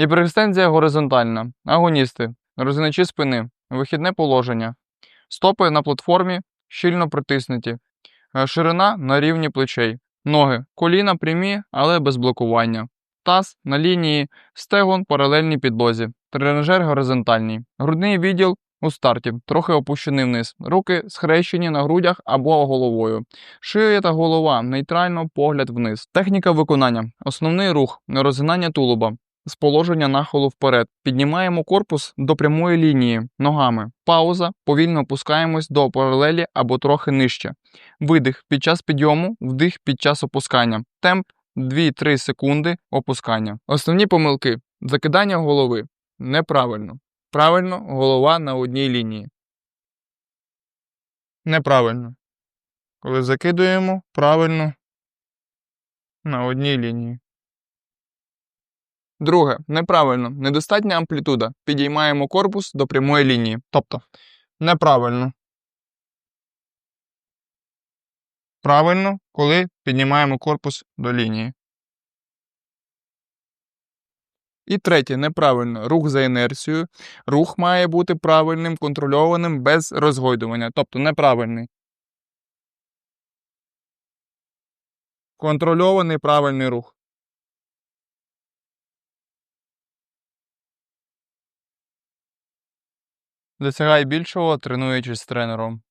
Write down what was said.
Гіперекстензія горизонтальна. Агоністи. Розгиначі спини. Вихідне положення. Стопи на платформі щільно притиснуті. Е, Ширина на рівні плечей. Ноги. Коліна прямі, але без блокування. Таз на лінії стегон паралельній підлозі. Тренажер горизонтальний. Грудний відділ у старті, трохи опущений вниз. Руки схрещені на грудях або головою. Шия та голова нейтрально погляд вниз. Техніка виконання. Основний рух розгинання тулуба. З положення нахилу вперед. Піднімаємо корпус до прямої лінії ногами. Пауза. Повільно опускаємось до паралелі або трохи нижче. Видих під час підйому, вдих під час опускання. Темп 2-3 секунди опускання. Основні помилки. Закидання голови. Неправильно. Правильно, голова на одній лінії. Неправильно. Коли закидуємо, правильно на одній лінії. Друге, неправильно. Недостатня амплітуда. Підіймаємо корпус до прямої лінії. Тобто, неправильно. Правильно, коли піднімаємо корпус до лінії. І третє, неправильно. Рух за інерцією. Рух має бути правильним, контрольованим, без розгойдування. Тобто неправильний. Контрольований правильний рух. Досягай більшого, тренуючись з тренером.